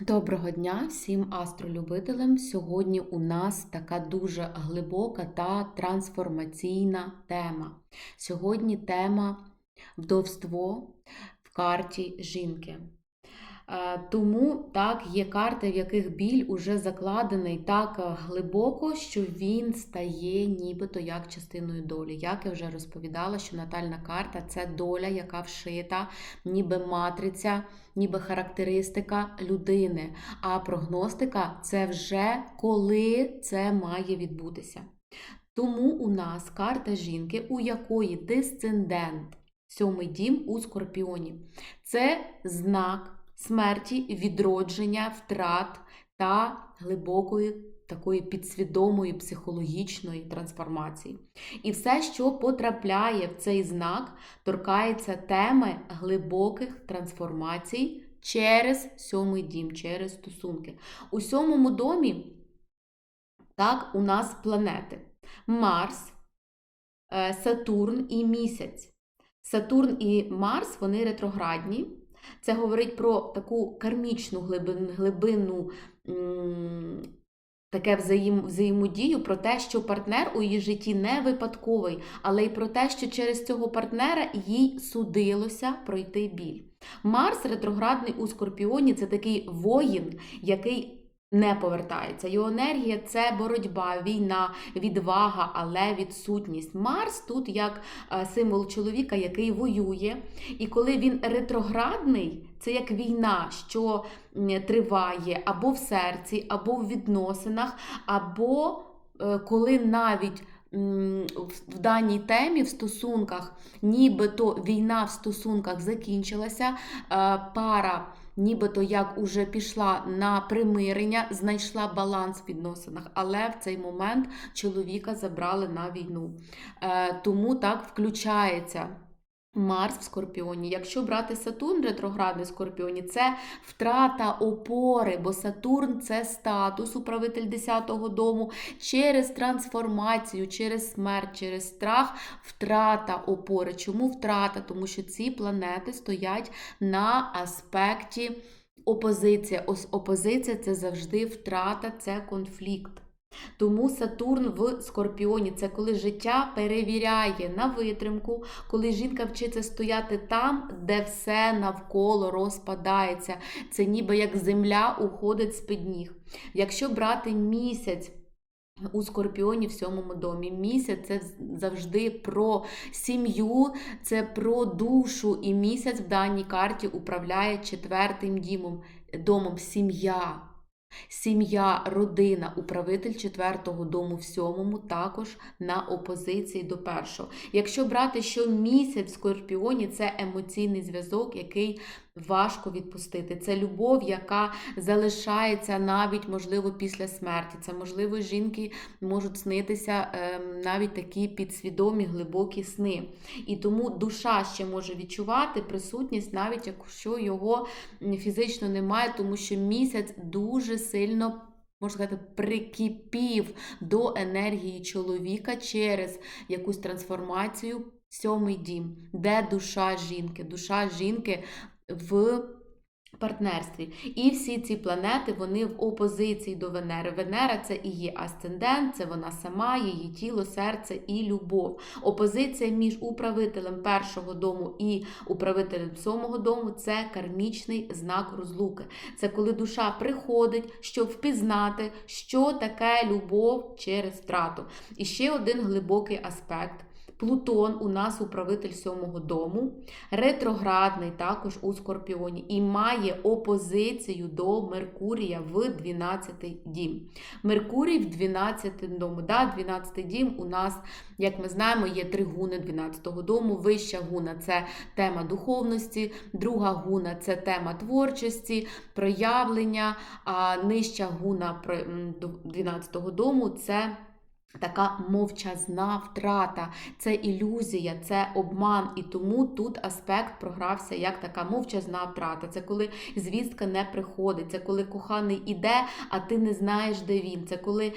Доброго дня всім астролюбителям. Сьогодні у нас така дуже глибока та трансформаційна тема. Сьогодні тема вдовство в карті жінки. Е, Тому так є карти, в яких біль уже закладений так е, глибоко, що він стає нібито як частиною долі. Як я вже розповідала, що натальна карта це доля, яка вшита, ніби матриця, ніби характеристика людини. А прогностика це вже коли це має відбутися. Тому у нас карта жінки, у якої дисцендент, сьомий дім у скорпіоні. Це знак смерті, відродження, втрат та глибокої такої підсвідомої психологічної трансформації. І все, що потрапляє в цей знак, торкається теми глибоких трансформацій через сьомий дім, через стосунки. У сьомому домі так, у нас планети Марс, е, Сатурн і місяць. Сатурн і Марс вони ретроградні. Це говорить про таку кармічну глибину, глибину таке взаєм, взаємодію, про те, що партнер у її житті не випадковий, але й про те, що через цього партнера їй судилося пройти біль. Марс ретроградний у Скорпіоні це такий воїн, який не повертається. Його енергія це боротьба, війна, відвага, але відсутність. Марс тут як е, символ чоловіка, який воює. І коли він ретроградний, це як війна, що триває або в серці, або в відносинах, або е, коли навіть в- даній темі, в стосунках, нібито війна в стосунках закінчилася, е, пара нібито як уже пішла на примирення, знайшла баланс в відносинах, але в цей момент чоловіка забрали на війну. Е, Тому так включається. Марс в Скорпіоні. Якщо брати Сатурн ретроградний Скорпіоні, це втрата опори, бо Сатурн це статус, управитель 10-го дому, через трансформацію, через смерть, через страх, втрата опори. Чому втрата? Тому що ці планети стоять на аспекті опозиція. Ос- Опозиція це завжди втрата, це конфлікт. Тому Сатурн в Скорпіоні це коли життя перевіряє на витримку, коли жінка вчиться стояти там, де все навколо розпадається. Це ніби як земля уходить з-під ніг. Якщо брати місяць. У Скорпіоні в сьомому домі місяць це завжди про сім'ю, це про душу. І місяць в даній карті управляє четвертим дімом, домом сім'я. Сім'я, родина, управитель четвертого дому в сьомому також на опозиції до першого. Якщо брати, що місяць в Скорпіоні це емоційний зв'язок, який важко відпустити. Це любов, яка залишається навіть, можливо, після смерті. Це, можливо, жінки можуть снитися ем, навіть такі підсвідомі глибокі сни. І тому душа ще може відчувати присутність, навіть якщо його фізично немає, тому що місяць дуже сильно. Можна сказати, прикипів до енергії чоловіка через якусь трансформацію. Сьомий дім, де душа жінки. Душа жінки в партнерстві. І всі ці планети вони в опозиції до Венери. Венера це і є асцендент, це вона сама, її тіло, серце і любов. Опозиція між управителем першого дому і управителем сьомого дому це кармічний знак розлуки. Це коли душа приходить, щоб впізнати, що таке любов через втрату. І ще один глибокий аспект. Плутон у нас управитель сьомого дому, ретроградний також у Скорпіоні, і має опозицію до Меркурія в 12 дім. Меркурій в 12 дому. Да, 12 дім у нас, як ми знаємо, є три гуни 12-го дому. Вища гуна це тема духовності, друга гуна це тема творчості, проявлення, а нижча гуна про- м, до 12 дому це Така мовчазна втрата, це ілюзія, це обман, і тому тут аспект програвся як така мовчазна втрата. Це коли звістка не приходить, це коли коханий іде, а ти не знаєш, де він. Це коли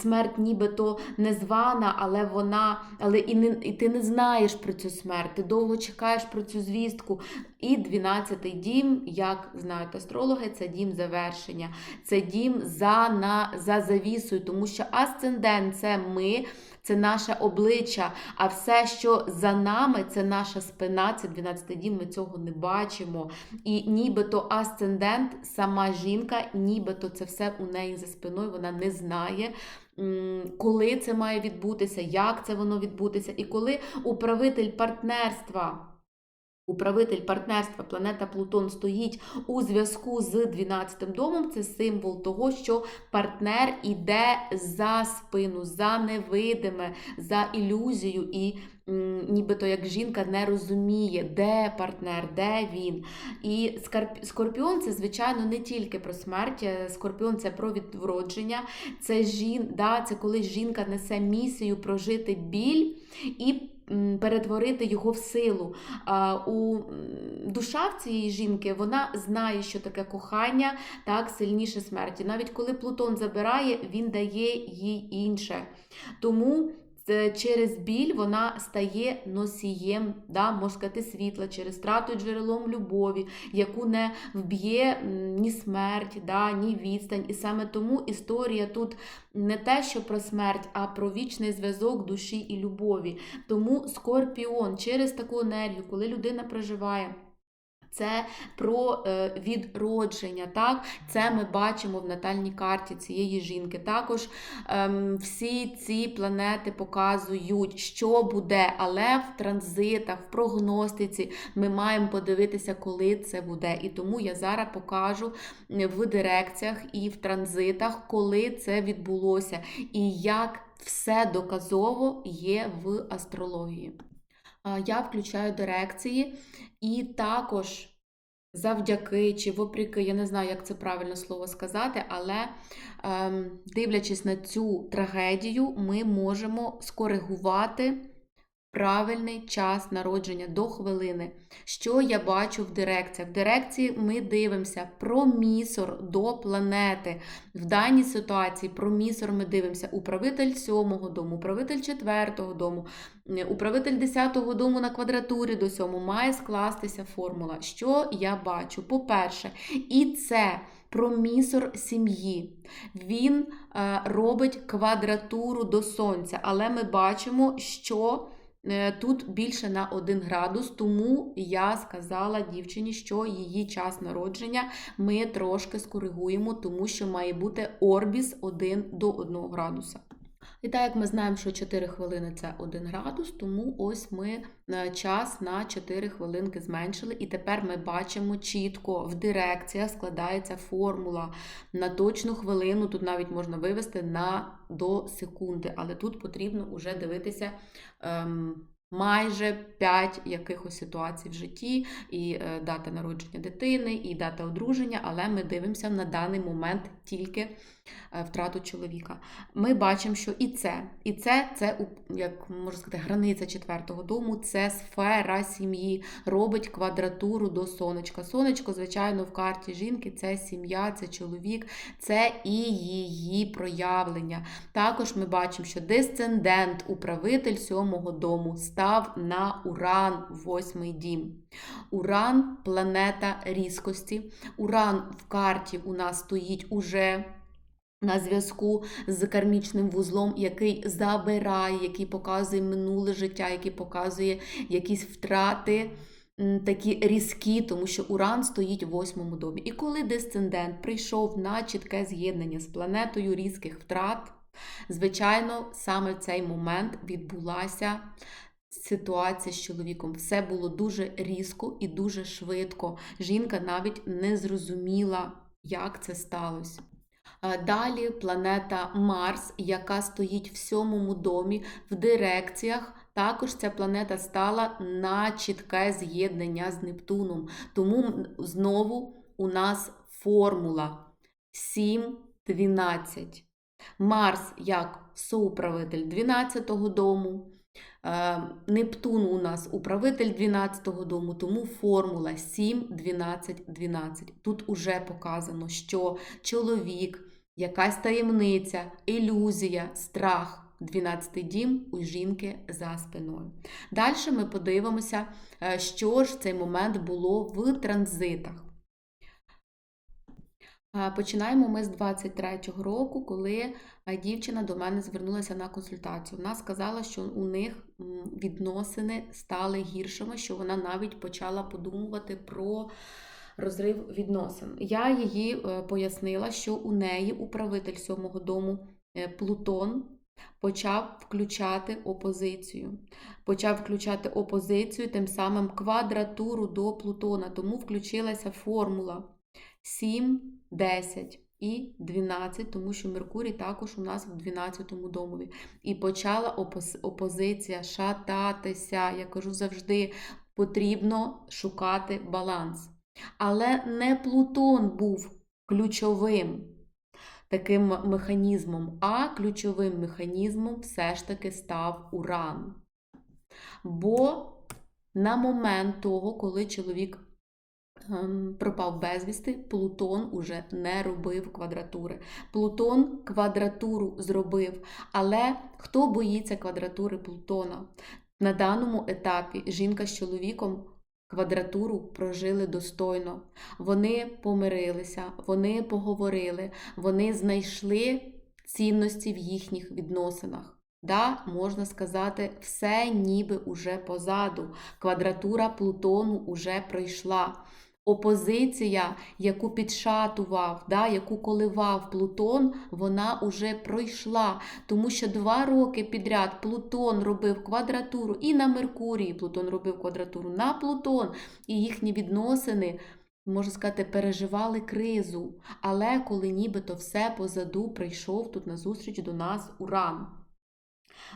смерть нібито незвана, але вона, але і, не, і ти не знаєш про цю смерть. Ти довго чекаєш про цю звістку. І 12-й дім, як знають астрологи, це дім завершення, це дім за, на, за завісою, тому що асцендент це ми, це наше обличчя, а все, що за нами, це наша спина, це 12-й дім, ми цього не бачимо. І нібито асцендент, сама жінка, нібито це все у неї за спиною, вона не знає. Коли це має відбутися, як це воно відбутися, і коли управитель партнерства Управитель партнерства планета Плутон стоїть у зв'язку з 12-м домом. Це символ того, що партнер іде за спину, за невидиме, за ілюзію, і нібито як жінка не розуміє, де партнер, де він. І скорпіон це, звичайно, не тільки про смерть. е, Скорпіон це про відродження. Це жін, да, це коли жінка несе місію прожити біль і перетворити його в силу. У душа в цієї жінки вона знає, що таке кохання, так сильніше смерті. Навіть коли Плутон забирає, він дає їй інше. Тому через біль вона стає носієм, да, можна сказати, світла, через втрату джерелом любові, яку не вб'є ні смерть, да, ні відстань. І саме тому історія тут не те, що про смерть, а про вічний зв'язок душі і любові. Тому скорпіон через таку енергію, коли людина проживає. Це про е, відродження, так? Це ми бачимо в натальній карті цієї жінки. Також ем, всі ці планети показують, що буде, але в транзитах, в прогностиці ми маємо подивитися, коли це буде. І тому я зараз покажу в дирекціях і в транзитах, коли це відбулося, і як все доказово є в астрології. Я включаю дирекції, і також завдяки чи вопреки, я не знаю, як це правильно слово сказати, але ем, дивлячись на цю трагедію, ми можемо скоригувати правильний час народження до хвилини. Що я бачу в дирекціях? В дирекції ми дивимося промісор до планети. В даній ситуації промісор ми дивимося управитель сьомого дому, управитель четвертого дому, управитель 10-го дому на квадратурі до сьому має скластися формула. Що я бачу? По-перше, і це промісор сім'ї. Він е, робить квадратуру до сонця, але ми бачимо, що тут більше на 1 градус, тому я сказала дівчині, що її час народження ми трошки скоригуємо, тому що має бути орбіс 1 до 1 градуса. І так як ми знаємо, що 4 хвилини це 1 градус, тому ось ми е, час на 4 хвилинки зменшили, і тепер ми бачимо чітко в дирекціях складається формула на точну хвилину. Тут навіть можна вивести на до секунди, але тут потрібно вже дивитися. Ем, Майже 5 якихось ситуацій в житті, і е, дата народження дитини, і дата одруження, але ми дивимося на даний момент тільки е, втрату чоловіка. Ми бачимо, що і це, і це, це як можна сказати, границя четвертого дому, це сфера сім'ї, робить квадратуру до сонечка. Сонечко, звичайно, в карті жінки це сім'я, це чоловік, це і її проявлення. Також ми бачимо, що десцендент, управитель сьомого дому, став на Уран, восьмий дім. Уран планета різкості. Уран в карті у нас стоїть уже. На зв'язку з кармічним вузлом, який забирає, який показує минуле життя, який показує якісь втрати такі різкі, тому що Уран стоїть в восьмому домі. І коли десцендент прийшов на чітке з'єднання з планетою різких втрат, звичайно, саме в цей момент відбулася ситуація з чоловіком. Все було дуже різко і дуже швидко. Жінка навіть не зрозуміла, як це сталося. Далі планета Марс, яка стоїть в сьомому домі в дирекціях. Також ця планета стала на чітке з'єднання з Нептуном. Тому знову у нас формула 7-12. Марс як соуправитель 12-го дому. Е, Нептун у нас управитель 12-го дому, тому формула 7, 12, 12. Тут уже показано, що чоловік, якась таємниця, ілюзія, страх. 12-й дім у жінки за спиною. Далі ми подивимося, е, що ж цей момент було в транзитах. Починаємо ми з 23-го року, коли дівчина до мене звернулася на консультацію. Вона сказала, що у них відносини стали гіршими, що вона навіть почала подумувати про розрив відносин. Я її е, пояснила, що у неї управитель сьомого дому е, Плутон почав включати опозицію. Почав включати опозицію, тим самим квадратуру до Плутона. Тому включилася формула 7, 10 і 12, тому що Меркурій також у нас в 12 домові. І почала опоз- опозиція шататися. Я кажу завжди, потрібно шукати баланс. Але не Плутон був ключовим таким механізмом, а ключовим механізмом все ж таки став Уран. Бо на момент того, коли чоловік пропав безвісти, Плутон уже не робив квадратури. Плутон квадратуру зробив. Але хто боїться квадратури Плутона? На даному етапі жінка з чоловіком квадратуру прожили достойно. Вони помирилися, вони поговорили, вони знайшли цінності в їхніх відносинах. Да, можна сказати, все ніби уже позаду. Квадратура Плутону уже пройшла. Опозиція, яку підшатував, да, яку коливав Плутон, вона уже пройшла. Тому що два роки підряд Плутон робив квадратуру і на Меркурії Плутон робив квадратуру на Плутон, і їхні відносини, можна сказати, переживали кризу. Але коли нібито все позаду прийшов тут на зустріч до нас Уран.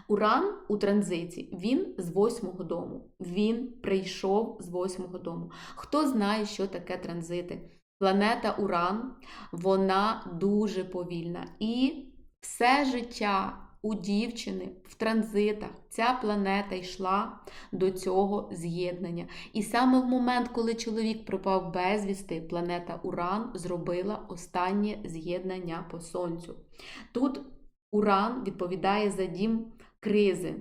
Уран у транзиті, він з восьмого дому. Він прийшов з восьмого дому. Хто знає, що таке транзити? Планета Уран, вона дуже повільна. І все життя у дівчини в транзитах ця планета йшла до цього з'єднання. І саме в момент, коли чоловік пропав безвісти, планета Уран зробила останнє з'єднання по Сонцю. Тут Уран відповідає за дім кризи.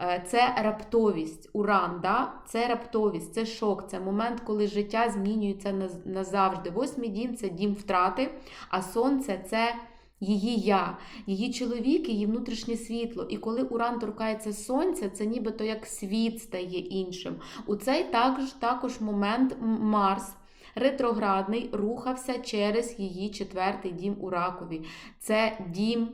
Е, Це раптовість, уран, да? це раптовість, це шок, це момент, коли життя змінюється назавжди. Восьмий дім це дім втрати, а сонце це її я, її чоловік, її внутрішнє світло. І коли уран торкається сонця, це нібито як світ стає іншим. У цей також, також момент Марс. Ретроградний рухався через її четвертий дім у Ракові. Це дім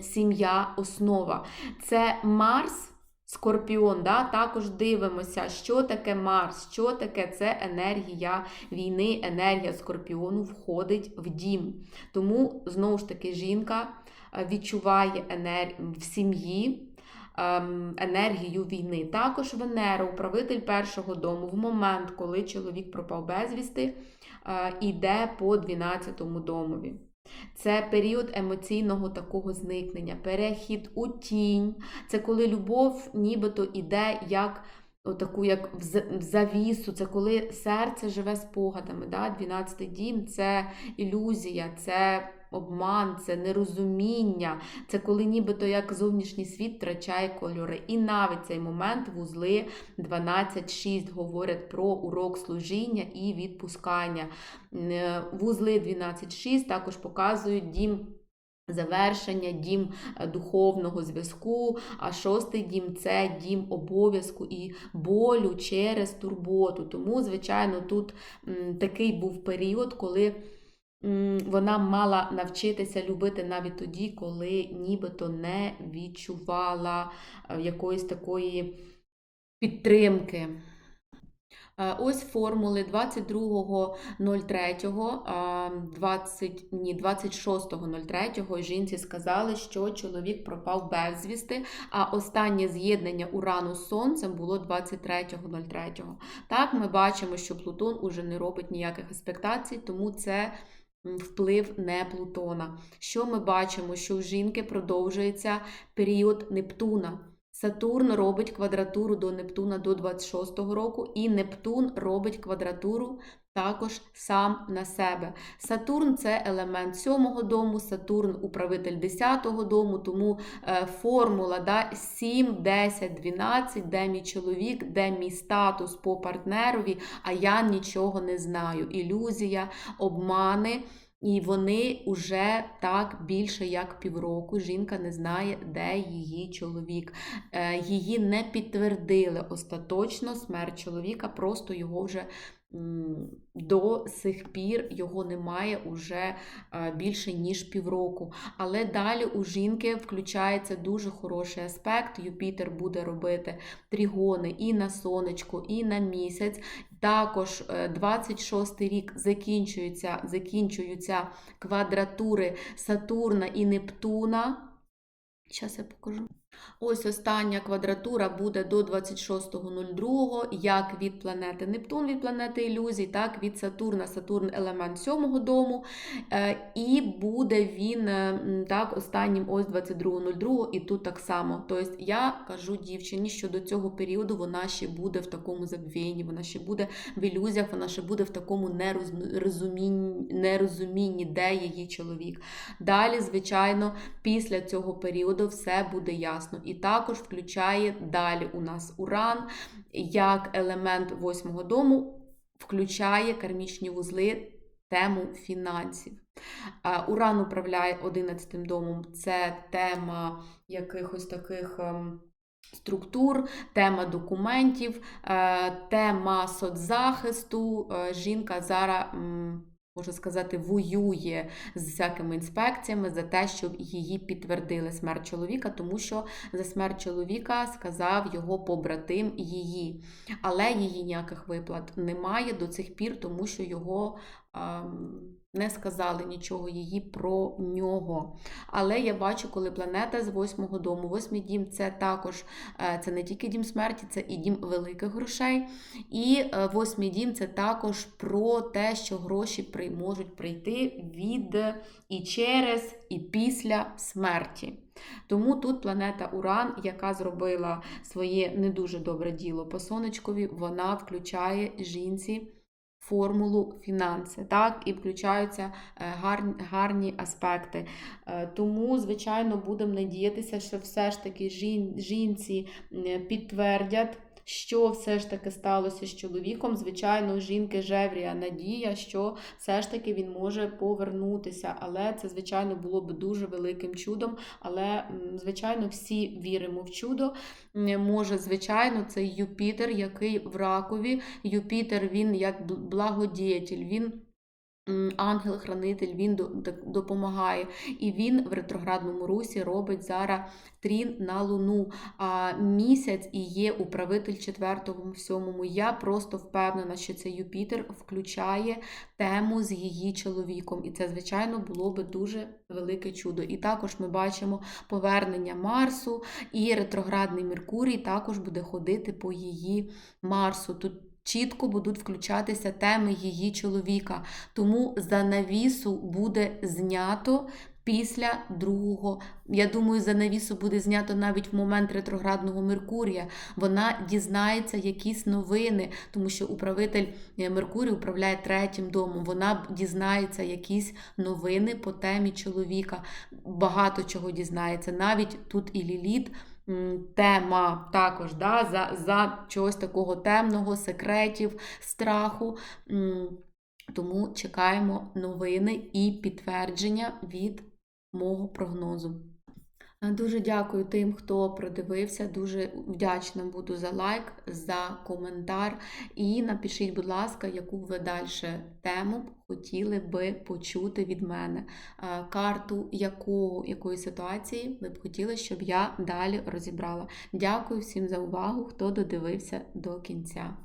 сім'я, основа. Це Марс, Скорпіон. Да? Також дивимося, що таке Марс, що таке це енергія війни, енергія Скорпіону входить в дім. Тому, знову ж таки, жінка е, відчуває енер... в сім'ї. ем, Енергію війни. Також Венера, управитель першого дому, в момент, коли чоловік пропав безвісти, е, іде по 12 му домові. Це період емоційного такого зникнення, перехід у тінь. Це коли любов нібито іде як отаку, як в завісу. Це коли серце живе спогадами. Да? 12-й дім це ілюзія, це обман, це нерозуміння. Це коли нібито як зовнішній світ втрачає кольори. І навіть цей момент вузли 12.6 говорять про урок служіння і відпускання. Е, Вузли 12.6 також показують дім. Завершення, дім е, духовного зв'язку, а шостий дім це дім обов'язку і болю через турботу. Тому, звичайно, тут такий був період, коли вона мала навчитися любити навіть тоді, коли нібито не відчувала е, якоїсь такої підтримки. Е, Ось формули 22.03, 20, ні, 26.03 жінці сказали, що чоловік пропав безвісти, а останнє з'єднання Урану з Сонцем було 23.03. Так, ми бачимо, що Плутон уже не робить ніяких аспектацій, тому це вплив не Плутона. Що ми бачимо? Що в жінки продовжується період Нептуна. Сатурн робить квадратуру до Нептуна до 26-го року, і Нептун робить квадратуру також сам на себе. Сатурн це елемент сьомого дому, Сатурн управитель 10-го дому, тому е, формула да, 7, 10, 12, де мій чоловік, де мій статус по партнерові, а я нічого не знаю. Ілюзія, обмани. І вони вже так більше як півроку. Жінка не знає, де її чоловік. Е, Її не підтвердили остаточно смерть чоловіка, просто його вже до сих пір його немає уже е, більше ніж півроку. Але далі у жінки включається дуже хороший аспект. Юпітер буде робити тригони і на сонечко, і на місяць. Також е, 26 рік закінчуються, закінчуються квадратури Сатурна і Нептуна. Зараз я покажу. Ось остання квадратура буде до 26.02, як від планети Нептун, від планети ілюзій, так від Сатурна, Сатурн елемент сьомого дому. Е, І буде він е, так, останнім ось 22.02, і тут так само. Тобто я кажу дівчині, що до цього періоду вона ще буде в такому забвінні, вона ще буде в ілюзіях, вона ще буде в такому нерозумінні, нерозумінні де її чоловік. Далі, звичайно, після цього періоду все буде ясно. І також включає далі у нас Уран як елемент восьмого дому, включає кармічні вузли тему фінансів. Уран управляє 11 домом. Це тема якихось таких. ем, Структур, тема документів, е, тема соцзахисту. Е, Жінка зараз, можна сказати, воює з всякими інспекціями за те, щоб її підтвердили смерть чоловіка, тому що за смерть чоловіка сказав його побратим її. Але її ніяких виплат немає до цих пір, тому що його ем, не сказали нічого її про нього. Але я бачу, коли планета з восьмого дому, восьмий дім це також е, це не тільки дім смерті, це і дім великих грошей. І е, восьмий дім це також про те, що гроші можуть прийти від і через, і після смерті. Тому тут планета Уран, яка зробила своє не дуже добре діло по сонечкові, вона включає жінці формулу фінанси, так, і включаються е, гарні, гарні аспекти. Е, Тому, звичайно, будемо надіятися, що все ж таки жін, жінці підтвердять. Що все ж таки сталося з чоловіком? Звичайно, жінки жеврія надія, що все ж таки він може повернутися. Але це, звичайно, було б дуже великим чудом. Але, звичайно, всі віримо в чудо. Може, звичайно, це Юпітер, який в ракові. Юпітер він як бл- благодіятель, він. Ангел-хранитель, він до- до- допомагає. І він в ретроградному русі робить зараз трін на Луну. А місяць і є управитель четвертому сьомому. Я просто впевнена, що це Юпітер включає тему з її чоловіком. І це, звичайно, було би дуже велике чудо. І також ми бачимо повернення Марсу, і ретроградний Меркурій також буде ходити по її Марсу. Тут чітко будуть включатися теми її чоловіка. Тому занавісу буде знято. Після другого, я думаю, занавісу буде знято навіть в момент ретроградного Меркурія. Вона дізнається якісь новини, тому що управитель е, Меркурій управляє третім домом. Вона дізнається якісь новини по темі чоловіка. Багато чого дізнається. Навіть тут і Ліліт тема також да, за, за чогось такого темного, секретів, страху. Тому чекаємо новини і підтвердження від мого прогнозу. Е, Дуже дякую тим, хто продивився. Дуже вдячна буду за лайк, за коментар. І напишіть, будь ласка, яку б ви далі тему хотіли би почути від мене. Е, Карту якого, якої ситуації ви б хотіли, щоб я далі розібрала. Дякую всім за увагу, хто додивився до кінця.